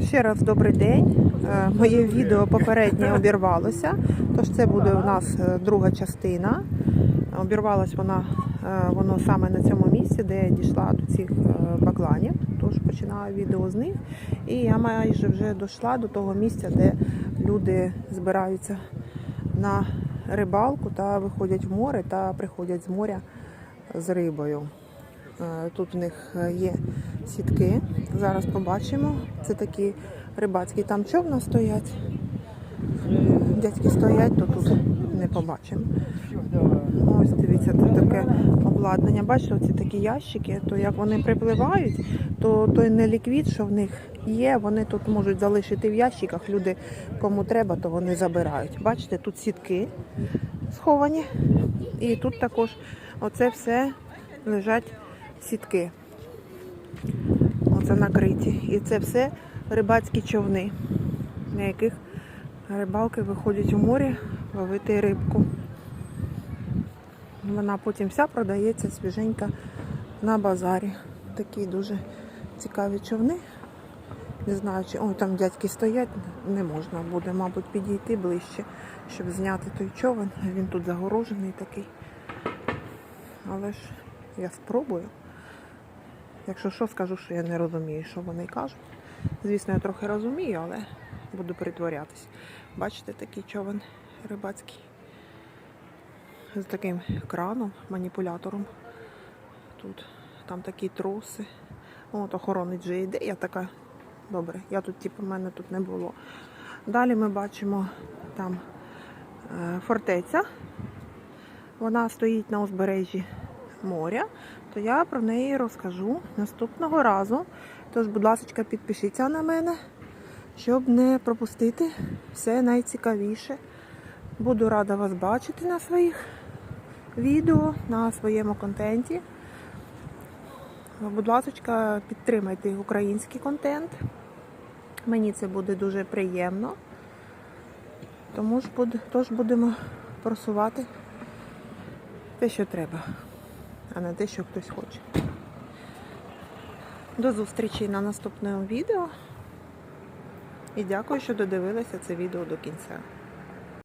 Ще раз добрий день. Е, Моє відео попереднє обірвалося, тож це буде у нас е, друга частина. Обірвалось вона, е, воно саме на цьому місці, де я дійшла до цих е, бакланів. Тож починаю відео з них. І я майже вже дійшла до того місця, де люди збираються на рибалку та виходять в море та приходять з моря з рибою. Е, Тут в них е, є сітки. Зараз побачимо. Це такі рибацькі там човна стоять. Дядьки стоять, то тут не побачимо. Ось дивіться, тут таке обладнання. Бачите, оці такі ящики, то як вони припливають, то той неліквід, що в них є, вони тут можуть залишити в ящиках. Люди, кому треба, то вони забирають. Бачите, тут сітки сховані. І тут також оце все лежать сітки. Оце накриті. І це все рибацькі човни, на яких рибалки виходять у море ловити рибку. Вона потім вся продається свіженька на базарі. Такі дуже цікаві човни. Не знаю, чи ой, там дядьки стоять, не можна буде, мабуть, підійти ближче, щоб зняти той човен. Він тут загорожений такий. Але ж я спробую. Якщо що, скажу, що я не розумію, що вони кажуть. Звісно, я трохи розумію, але буду притворятись. Бачите, такий човен рибацький. З таким краном, маніпулятором. Тут там такі троси. От охоронець вже йде. Я така. Добре, я тут, типу, мене тут не було. Далі ми бачимо там е, фортеця. Вона стоїть на узбережжі моря, то я про неї розкажу наступного разу. Тож, будь ласка, підпишіться на мене, щоб не пропустити все найцікавіше. Буду рада вас бачити на своїх відео, на своєму контенті. Будь ласка, підтримайте український контент. Мені це буде дуже приємно. Тому ж тож будемо просувати те, що треба, а не те, що хтось хоче. До зустрічі на наступному відео. І дякую, що додивилися це відео до кінця.